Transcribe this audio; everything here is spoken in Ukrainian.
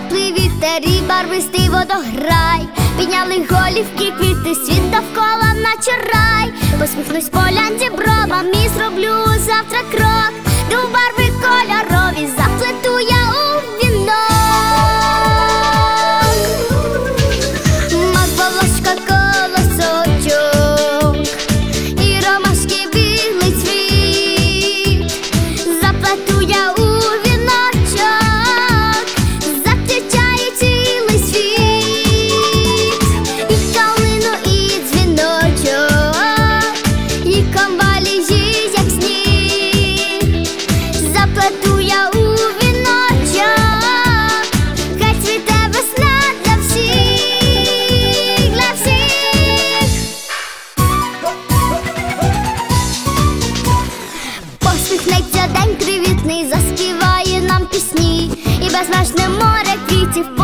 матері барвистий водограй, підняли голівки, квіти, світ довкола наче рай. Посміхнусь полянці бровам і зроблю завтра крок. До барви кольорові заплету безмежне море квітів.